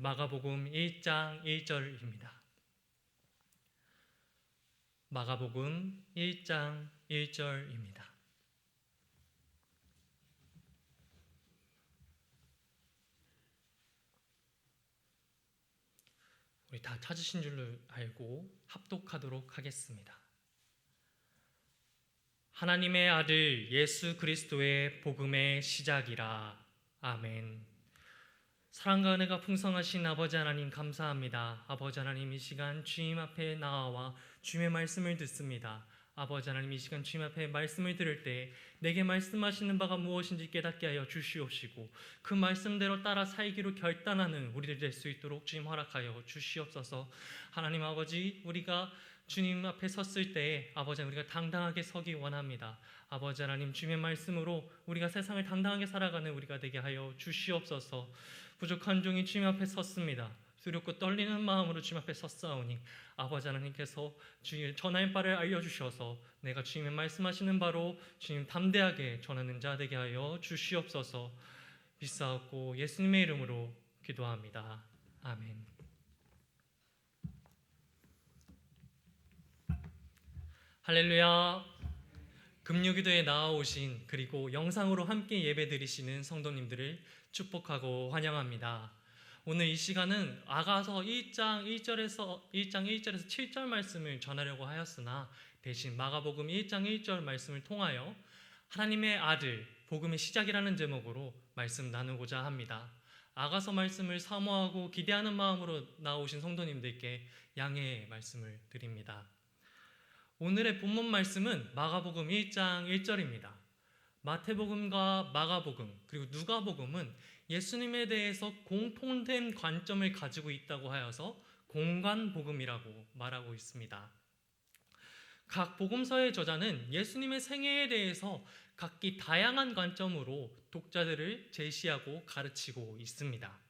마가복음 1장 1절입니다. 마가복음 1장 1절입니다. 우리 다 찾으신 줄로 알고 합독하도록 하겠습니다. 하나님의 아들 예수 그리스도의 복음의 시작이라. 아멘. 사랑과 은혜가 풍성하신 아버지 하나님 감사합니다. 아버지 하나님 이 시간 주님 앞에 나와 주님의 말씀을 듣습니다. 아버지 하나님 이 시간 주님 앞에 말씀을 들을 때 내게 말씀하시는 바가 무엇인지 깨닫게 하여 주시옵시고 그 말씀대로 따라 살기로 결단하는 우리들 될 수 있도록 주님 허락하여 주시옵소서. 하나님 아버지 우리가 주님 앞에 섰을 때 아버지 우리가 당당하게 서기 원합니다. 아버지 하나님 주님의 말씀으로 우리가 세상을 당당하게 살아가는 우리가 되게 하여 주시옵소서. 부족한 종이 주님 앞에 섰습니다. 두렵고 떨리는 마음으로 주님 앞에 섰사오니 아버지 하나님께서 주님 전하의 바를 알려주셔서 내가 주님의 말씀하시는 바로 주님 담대하게 전하는 자 되게 하여 주시옵소서 비싸옵고 예수님의 이름으로 기도합니다. 아멘. 할렐루야. 금요기도에 나와오신 그리고 영상으로 함께 예배드리시는 성도님들을 축복하고 환영합니다. 오늘 이 시간은 아가서 1장 1절에서 1장 1절에서 7절 말씀을 전하려고 하였으나 대신 마가복음 1장 1절 말씀을 통하여 하나님의 아들 복음의 시작이라는 제목으로 말씀 나누고자 합니다. 아가서 말씀을 사모하고 기대하는 마음으로 나오신 성도님들께 양해의 말씀을 드립니다. 오늘의 본문 말씀은 마가복음 1장 1절입니다. 마태복음과 마가복음 그리고 누가복음은 예수님에 대해서 공통된 관점을 가지고 있다고 하여서 공관복음이라고 말하고 있습니다. 각 복음서의 저자는 예수님의 생애에 대해서 각기 다양한 관점으로 독자들을 제시하고 가르치고 있습니다.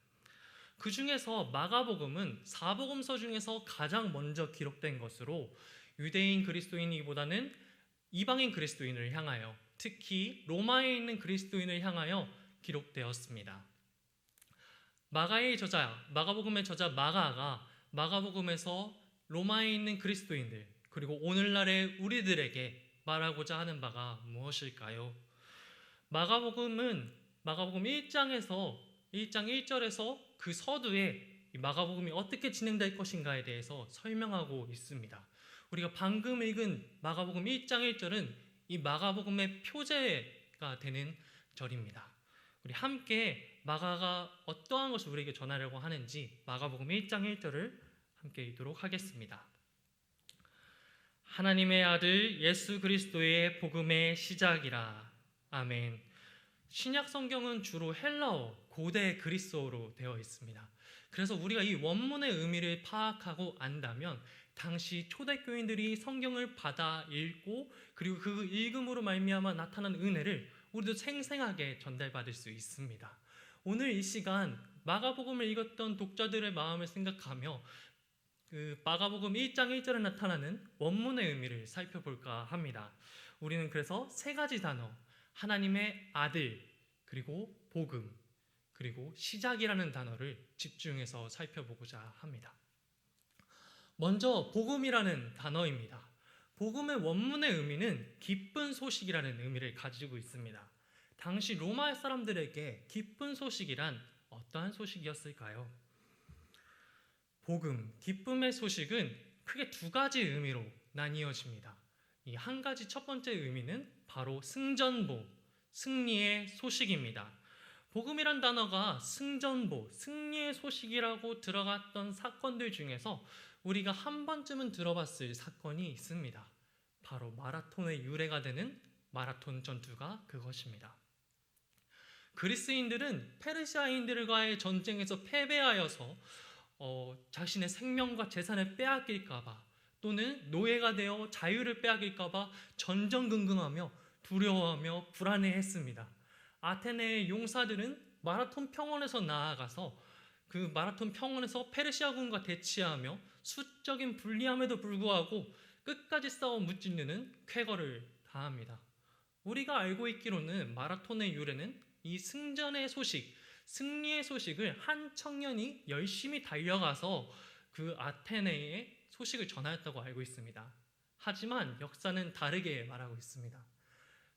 그 중에서 마가복음은 사복음서 중에서 가장 먼저 기록된 것으로 유대인 그리스도인이보다는 이방인 그리스도인을 향하여 특히 로마에 있는 그리스도인을 향하여 기록되었습니다. 마가의 저자, 마가복음의 저자 마가가 마가복음에서 로마에 있는 그리스도인들 그리고 오늘날의 우리들에게 말하고자 하는 바가 무엇일까요? 마가복음은 마가복음 1장에서 1장 1절에서 그 서두에 마가복음이 어떻게 진행될 것인가에 대해서 설명하고 있습니다. 우리가 방금 읽은 마가복음 1장 1절은 이 마가복음의 표제가 되는 절입니다. 우리 함께 마가가 어떠한 것을 우리에게 전하려고 하는지 마가복음 1장 1절을 함께 읽도록 하겠습니다. 하나님의 아들 예수 그리스도의 복음의 시작이라. 아멘. 신약 성경은 주로 헬라어, 고대 그리스어로 되어 있습니다. 그래서 우리가 이 원문의 의미를 파악하고 안다면 당시 초대교인들이 성경을 받아 읽고 그리고 그 읽음으로 말미암아 나타난 은혜를 우리도 생생하게 전달받을 수 있습니다. 오늘 이 시간 마가복음을 읽었던 독자들의 마음을 생각하며 그 마가복음 1장 1절에 나타나는 원문의 의미를 살펴볼까 합니다. 우리는 그래서 세 가지 단어 하나님의 아들 그리고 복음 그리고 시작이라는 단어를 집중해서 살펴보고자 합니다. 먼저 복음이라는 단어입니다. 복음의 원문의 의미는 기쁜 소식이라는 의미를 가지고 있습니다. 당시 로마 사람들에게 기쁜 소식이란 어떠한 소식이었을까요? 복음, 기쁨의 소식은 크게 두 가지 의미로 나뉘어집니다. 이 한 가지 첫 번째 의미는 바로 승전보, 승리의 소식입니다. 복음이란 단어가 승전보, 승리의 소식이라고 들어갔던 사건들 중에서 우리가 한 번쯤은 들어봤을 사건이 있습니다. 바로 마라톤의 유래가 되는 마라톤 전투가 그것입니다. 그리스인들은 페르시아인들과의 전쟁에서 패배하여서 어, 자신의 생명과 재산을 빼앗길까봐 또는 노예가 되어 자유를 빼앗길까봐 전전긍긍하며 두려워하며 불안해했습니다. 아테네의 용사들은 마라톤 평원에서 나아가서 그 마라톤 평원에서 페르시아군과 대치하며 수적인 불리함에도 불구하고 끝까지 싸워 무찌르는 쾌거를 다합니다. 우리가 알고 있기로는 마라톤의 유래는 이 승전의 소식, 승리의 소식을 한 청년이 열심히 달려가서 그 아테네의 소식을 전하였다고 알고 있습니다. 하지만 역사는 다르게 말하고 있습니다.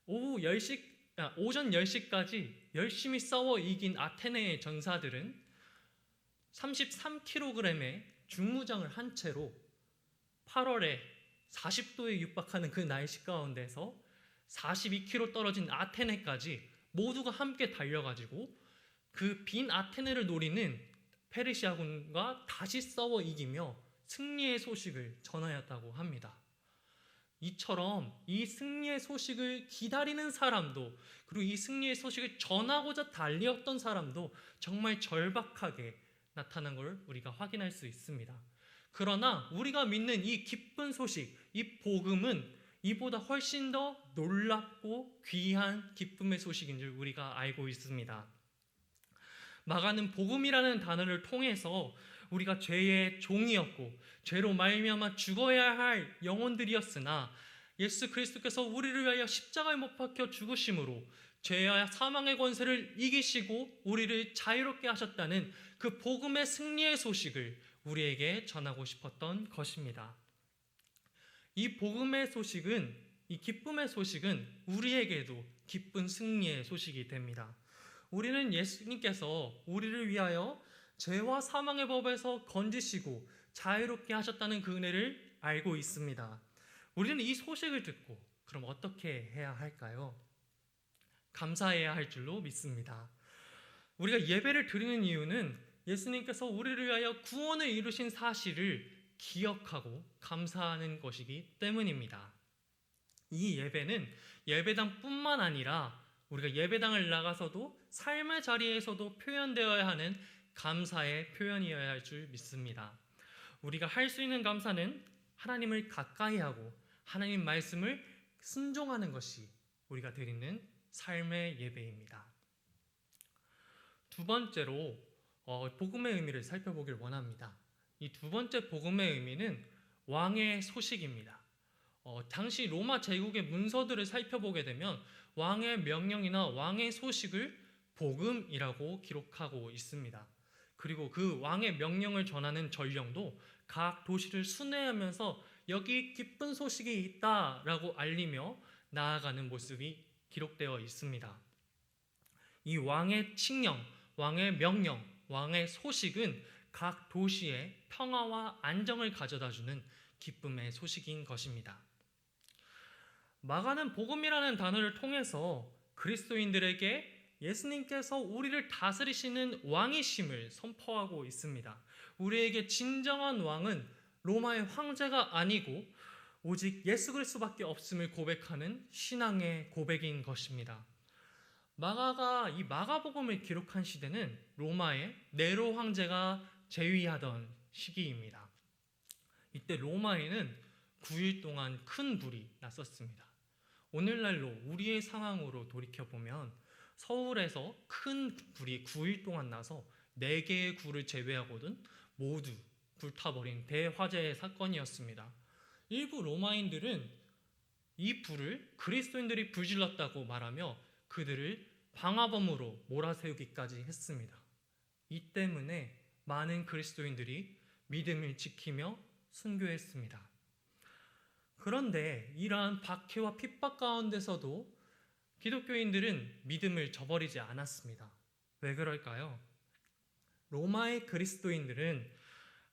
오후 10시, 아, 오전 10시까지 열심히 싸워 이긴 아테네의 전사들은 33kg의 중무장을 한 채로 8월에 40도에 육박하는 그 날씨 가운데서 42km 떨어진 아테네까지 모두가 함께 달려가지고 그 빈 아테네를 노리는 페르시아군과 다시 싸워 이기며 승리의 소식을 전하였다고 합니다. 이처럼 이 승리의 소식을 기다리는 사람도 그리고 이 승리의 소식을 전하고자 달리었던 사람도 정말 절박하게 나타난 걸 우리가 확인할 수 있습니다. 그러나 우리가 믿는 이 기쁜 소식, 이 복음은 이보다 훨씬 더 놀랍고 귀한 기쁨의 소식인 줄 우리가 알고 있습니다. 마가는 복음이라는 단어를 통해서 우리가 죄의 종이었고 죄로 말미암아 죽어야 할 영혼들이었으나 예수 그리스도께서 우리를 위하여 십자가에 못 박혀 죽으심으로 죄와 사망의 권세를 이기시고 우리를 자유롭게 하셨다는 그 복음의 승리의 소식을 우리에게 전하고 싶었던 것입니다. 이 복음의 소식은 이 기쁨의 소식은 우리에게도 기쁜 승리의 소식이 됩니다. 우리는 예수님께서 우리를 위하여 죄와 사망의 법에서 건지시고 자유롭게 하셨다는 그 은혜를 알고 있습니다. 우리는 이 소식을 듣고 그럼 어떻게 해야 할까요? 감사해야 할 줄로 믿습니다. 우리가 예배를 드리는 이유는 예수님께서 우리를 위하여 구원을 이루신 사실을 기억하고 감사하는 것이기 때문입니다. 이 예배는 예배당뿐만 아니라 우리가 예배당을 나가서도 삶의 자리에서도 표현되어야 하는 감사의 표현이어야 할 줄 믿습니다. 우리가 할 수 있는 감사는 하나님을 가까이 하고 하나님 말씀을 순종하는 것이 우리가 드리는 삶의 예배입니다. 두 번째로 어, 복음의 의미를 살펴보길 원합니다. 이 두 번째 복음의 의미는 왕의 소식입니다. 어, 당시 로마 제국의 문서들을 살펴보게 되면 왕의 명령이나 왕의 소식을 복음이라고 기록하고 있습니다. 그리고 그 왕의 명령을 전하는 전령도 각 도시를 순회하면서 여기 기쁜 소식이 있다라고 알리며 나아가는 모습이 기록되어 있습니다. 이 왕의 칙령, 왕의 명령, 왕의 소식은 각 도시에 평화와 안정을 가져다 주는 기쁨의 소식인 것입니다. 마가는 복음이라는 단어를 통해서 그리스도인들에게 예수님께서 우리를 다스리시는 왕이심을 선포하고 있습니다. 우리에게 진정한 왕은 로마의 황제가 아니고 오직 예수 그리스도밖에 없음을 고백하는 신앙의 고백인 것입니다. 마가가 이 마가복음을 기록한 시대는 로마의 네로 황제가 재위하던 시기입니다. 이때 로마에는 9일 동안 큰 불이 났었습니다. 오늘날로 우리의 상황으로 돌이켜 보면 서울에서 큰 불이 9일 동안 나서 4개의 굴을 제외하고는 모두 불타버린 대화재의 사건이었습니다. 일부 로마인들은 이 불을 그리스도인들이 불질렀다고 말하며 그들을 방화범으로 몰아세우기까지 했습니다. 이 때문에 많은 그리스도인들이 믿음을 지키며 순교했습니다. 그런데 이러한 박해와 핍박 가운데서도 기독교인들은 믿음을 저버리지 않았습니다. 왜 그럴까요? 로마의 그리스도인들은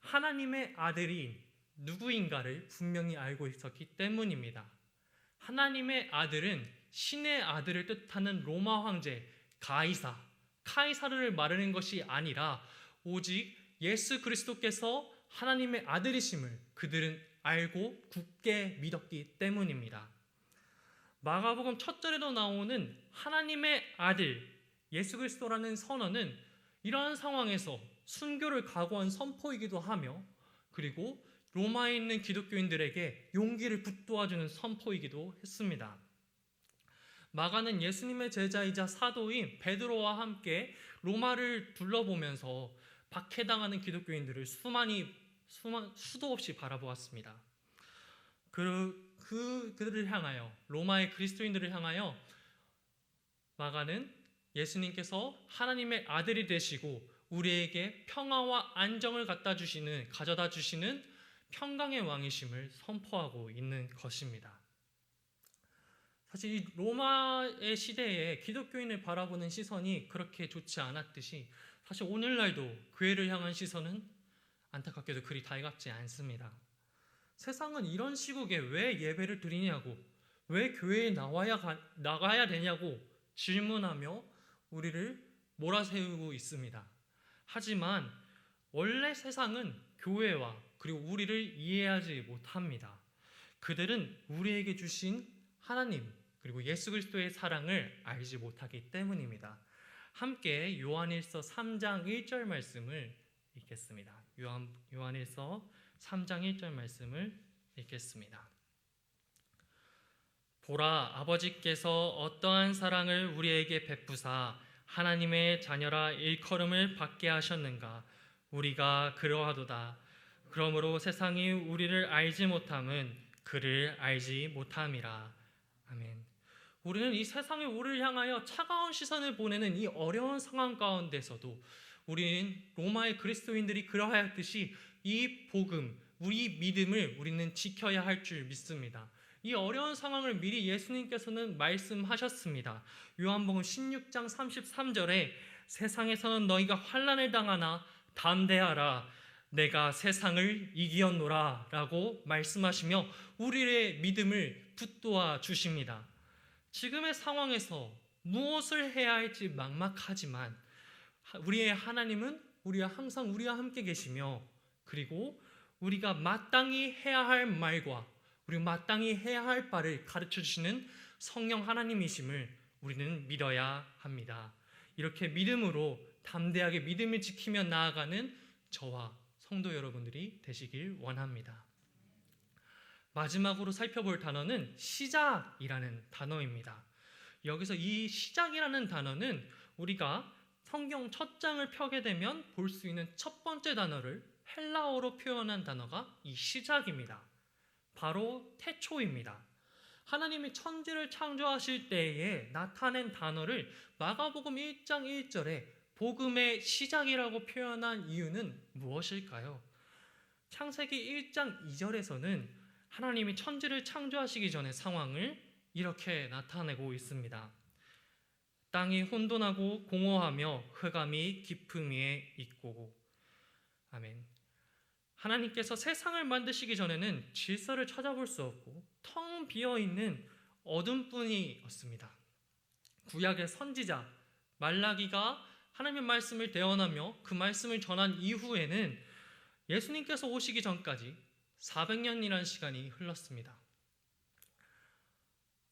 하나님의 아들이 누구인가를 분명히 알고 있었기 때문입니다. 하나님의 아들은 신의 아들을 뜻하는 로마 황제 가이사, 카이사르를 말하는 것이 아니라 오직 예수 그리스도께서 하나님의 아들이심을 그들은 알고 굳게 믿었기 때문입니다. 마가복음 첫 절에도 나오는 하나님의 아들 예수 그리스도라는 선언은 이러한 상황에서 순교를 각오한 선포이기도 하며 그리고 로마에 있는 기독교인들에게 용기를 북돋아주는 선포이기도 했습니다. 마가는 예수님의 제자이자 사도인 베드로와 함께 로마를 둘러보면서 박해당하는 기독교인들을 수많이 수만, 수도 없이 바라보았습니다. 그, 그 그들을 향하여 로마의 그리스도인들을 향하여 마가는 예수님께서 하나님의 아들이 되시고 우리에게 평화와 안정을 갖다 주시는 가져다 주시는 평강의 왕이심을 선포하고 있는 것입니다. 사실 이 로마의 시대에 기독교인을 바라보는 시선이 그렇게 좋지 않았듯이 사실 오늘날도 교회를 향한 시선은 안타깝게도 그리 달갑지 않습니다. 세상은 이런 시국에 왜 예배를 드리냐고 왜 교회에 나와야 가, 나가야 되냐고 질문하며 우리를 몰아세우고 있습니다. 하지만 원래 세상은 교회와 그리고 우리를 이해하지 못합니다. 그들은 우리에게 주신 하나님 그리고 예수 그리스도의 사랑을 알지 못하기 때문입니다. 함께 요한일서 3장 1절 말씀을 읽겠습니다. 요한 요한일서 3장 1절 말씀을 읽겠습니다. 보라 아버지께서 어떠한 사랑을 우리에게 베푸사 하나님의 자녀라 일컬음을 받게 하셨는가 우리가 그러하도다 그러므로 세상이 우리를 알지 못함은 그를 알지 못함이라 아멘 우리는 이 세상의 우리를 향하여 차가운 시선을 보내는 이 어려운 상황 가운데서도 우리는 로마의 그리스도인들이 그러하였듯이 이 복음 우리 믿음을 우리는 지켜야 할 줄 믿습니다. 이 어려운 상황을 미리 예수님께서는 말씀하셨습니다. 요한복음 16장 33절에 세상에서는 너희가 환난을 당하나 담대하라 내가 세상을 이기었노라라고 말씀하시며 우리의 믿음을 붙도와 주십니다. 지금의 상황에서 무엇을 해야 할지 막막하지만 우리의 하나님은 우리와 항상 우리와 함께 계시며 그리고 우리가 마땅히 해야 할 말과 우리 마땅히 해야 할 바를 가르쳐 주시는 성령 하나님이심을 우리는 믿어야 합니다. 이렇게 믿음으로 담대하게 믿음을 지키며 나아가는 저와 성도 여러분들이 되시길 원합니다. 마지막으로 살펴볼 단어는 시작이라는 단어입니다. 여기서 이 시작이라는 단어는 우리가 성경 첫 장을 펴게 되면 볼 수 있는 첫 번째 단어를 헬라어로 표현한 단어가 이 시작입니다. 바로 태초입니다. 하나님이 천지를 창조하실 때에 나타낸 단어를 마가복음 1장 1절에 복음의 시작이라고 표현한 이유는 무엇일까요? 창세기 1장 2절에서는 하나님이 천지를 창조하시기 전의 상황을 이렇게 나타내고 있습니다. 땅이 혼돈하고 공허하며 흑암이 깊음 위에 있고 아멘. 하나님께서 세상을 만드시기 전에는 질서를 찾아볼 수 없고 텅 비어 있는 어둠뿐이었습니다. 구약의 선지자 말라기가 하나님의 말씀을 대언하며 그 말씀을 전한 이후에는 예수님께서 오시기 전까지 400년이라는 시간이 흘렀습니다.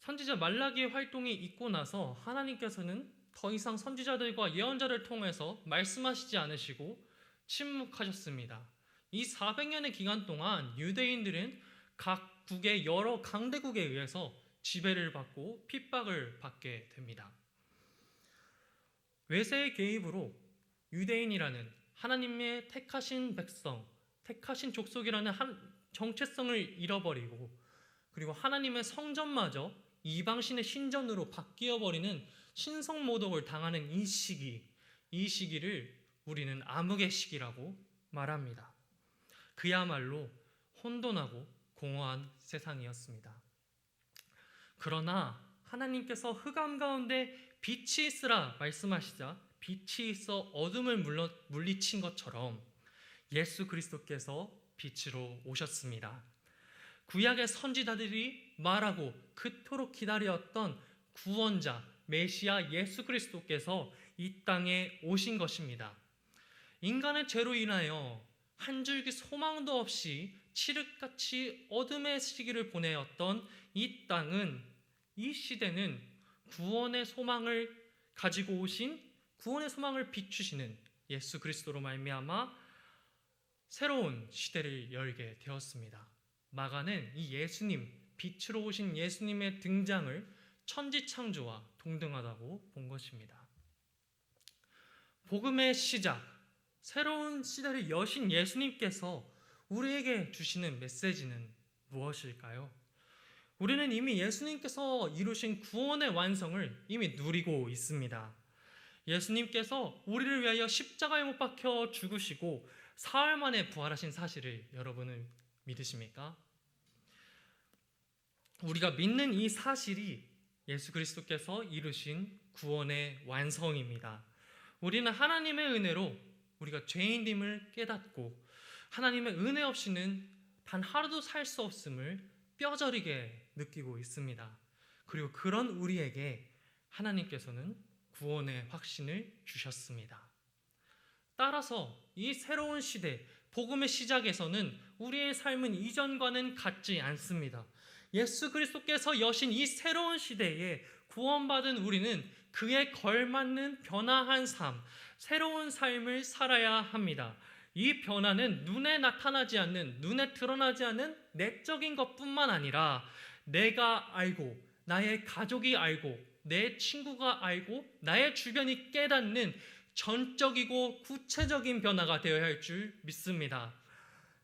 선지자 말라기의 활동이 있고 나서 하나님께서는 더 이상 선지자들과 예언자를 통해서 말씀하시지 않으시고 침묵하셨습니다. 이 400년의 기간 동안 유대인들은 각국의 여러 강대국에 의해서 지배를 받고 핍박을 받게 됩니다. 외세의 개입으로 유대인이라는 하나님의 택하신 백성, 택하신 족속이라는 한 정체성을 잃어버리고 그리고 하나님의 성전마저 이방신의 신전으로 바뀌어 버리는 신성 모독을 당하는 이 시기, 이 시기를 우리는 암흑의 시기라고 말합니다. 그야말로 혼돈하고 공허한 세상이었습니다. 그러나 하나님께서 흑암 가운데 빛이 있으라 말씀하시자 빛이 있어 어둠을 물리친 것처럼 예수 그리스도께서 빛으로 오셨습니다. 구약의 선지자들이 말하고 그토록 기다렸던 구원자 메시아 예수 그리스도께서 이 땅에 오신 것입니다. 인간의 죄로 인하여 한 줄기 소망도 없이 칠흑같이 어둠의 시기를 보내었던 이 땅은 이 시대는 구원의 소망을 가지고 오신 구원의 소망을 비추시는 예수 그리스도로 말미암아 새로운 시대를 열게 되었습니다. 마가는 이 예수님 빛으로 오신 예수님의 등장을 천지 창조와 동등하다고 본 것입니다. 복음의 시작, 새로운 시대를 여신 예수님께서 우리에게 주시는 메시지는 무엇일까요? 우리는 이미 예수님께서 이루신 구원의 완성을 이미 누리고 있습니다. 예수님께서 우리를 위하여 십자가에 못 박혀 죽으시고 사흘 만에 부활하신 사실을 여러분은 믿으십니까? 우리가 믿는 이 사실이 예수 그리스도께서 이루신 구원의 완성입니다. 우리는 하나님의 은혜로 우리가 죄인임을 깨닫고 하나님의 은혜 없이는 단 하루도 살 수 없음을 뼈저리게 느끼고 있습니다. 그리고 그런 우리에게 하나님께서는 구원의 확신을 주셨습니다. 따라서 이 새로운 시대, 복음의 시작에서는 우리의 삶은 이전과는 같지 않습니다. 예수 그리스도께서 여신 이 새로운 시대에 구원받은 우리는 그에 걸맞는 변화한 삶, 새로운 삶을 살아야 합니다. 이 변화는 눈에 나타나지 않는, 눈에 드러나지 않는 내적인 것뿐만 아니라 내가 알고, 나의 가족이 알고, 내 친구가 알고, 나의 주변이 깨닫는 전적이고 구체적인 변화가 되어야 할 줄 믿습니다.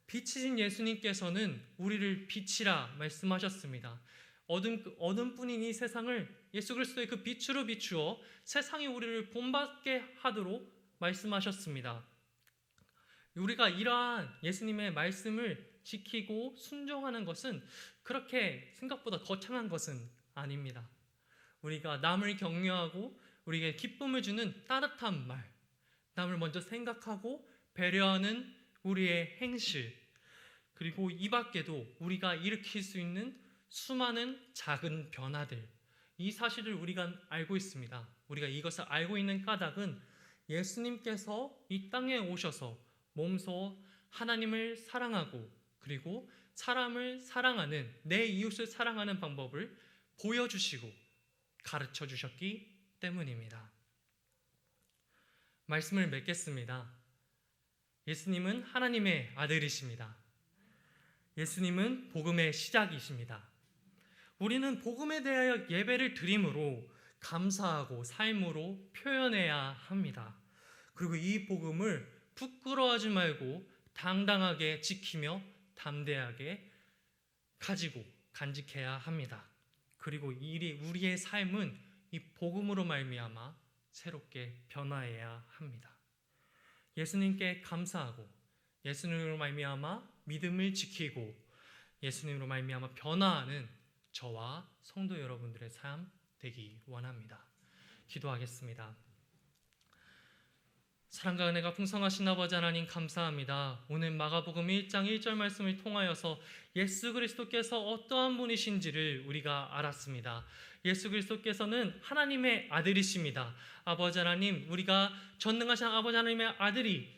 빛이신 예수님께서는 우리를 빛이라 말씀하셨습니다. 어둠 어둠뿐인 이 세상을 예수 그리스도의 그 빛으로 비추어 세상이 우리를 본받게 하도록 말씀하셨습니다. 우리가 이러한 예수님의 말씀을 지키고 순종하는 것은 그렇게 생각보다 거창한 것은 아닙니다. 우리가 남을 격려하고 우리에게 기쁨을 주는 따뜻한 말, 남을 먼저 생각하고 배려하는 우리의 행실, 그리고 이 밖에도 우리가 일으킬 수 있는 수많은 작은 변화들, 이 사실을 우리가 알고 있습니다. 우리가 이것을 알고 있는 까닭은 예수님께서 이 땅에 오셔서 몸소 하나님을 사랑하고 그리고 사람을 사랑하는 내 이웃을 사랑하는 방법을 보여주시고 가르쳐 주셨기 때문입니다. 말씀을 맺겠습니다. 예수님은 하나님의 아들이십니다. 예수님은 복음의 시작이십니다. 우리는 복음에 대하여 예배를 드림으로 감사하고 삶으로 표현해야 합니다. 그리고 이 복음을 부끄러워하지 말고 당당하게 지키며 담대하게 가지고 간직해야 합니다. 그리고 우리의 삶은 이 복음으로 말미암아 새롭게 변화해야 합니다. 예수님께 감사하고 예수님으로 말미암아 믿음을 지키고 예수님으로 말미암아 변화하는 저와 성도 여러분들의 삶 되기 원합니다. 기도하겠습니다. 사랑과 은혜가 풍성하신 아버지 하나님 감사합니다. 오늘 마가복음 1장 1절 말씀을 통하여서 예수 그리스도께서 어떠한 분이신지를 우리가 알았습니다. 예수 그리스도께서는 하나님의 아들이십니다. 아버지 하나님, 우리가 전능하신 아버지 하나님의 아들이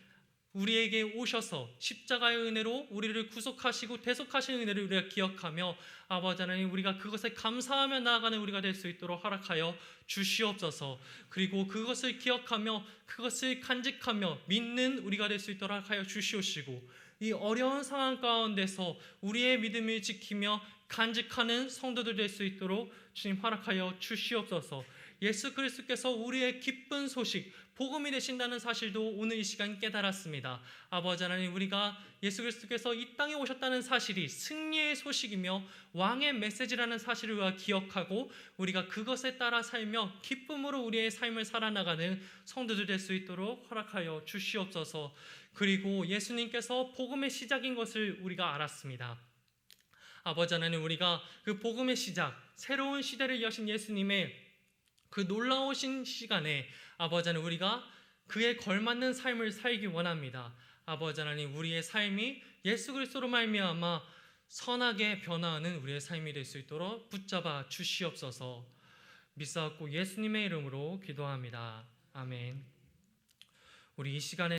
우리에게 오셔서 십자가의 은혜로 우리를 구속하시고 대속하신 은혜를 우리가 기억하며 아버지 하나님 우리가 그것에 감사하며 나아가는 우리가 될 수 있도록 허락하여 주시옵소서. 그리고 그것을 기억하며 그것을 간직하며 믿는 우리가 될 수 있도록 하여 주시옵시고 이 어려운 상황 가운데서 우리의 믿음을 지키며 간직하는 성도들 될 수 있도록 주님 허락하여 주시옵소서. 예수 그리스도께서 우리의 기쁜 소식, 복음이 되신다는 사실도 오늘 이 시간 깨달았습니다. 아버지 하나님, 우리가 예수 그리스도께서 이 땅에 오셨다는 사실이 승리의 소식이며 왕의 메시지라는 사실을 기억하고 우리가 그것에 따라 살며 기쁨으로 우리의 삶을 살아나가는 성도들 될 수 있도록 허락하여 주시옵소서. 그리고 예수님께서 복음의 시작인 것을 우리가 알았습니다. 아버지 하나님, 우리가 그 복음의 시작, 새로운 시대를 여신 예수님의 그 놀라우신 시간에 아버지 하나님 우리가 그에 걸맞는 삶을 살기 원합니다. 아버지 하나님 우리의 삶이 예수 그리스도로 말미암아 선하게 변화하는 우리의 삶이 될 수 있도록 붙잡아 주시옵소서. 믿사옵고 예수님의 이름으로 기도합니다. 아멘. 우리 이 시간에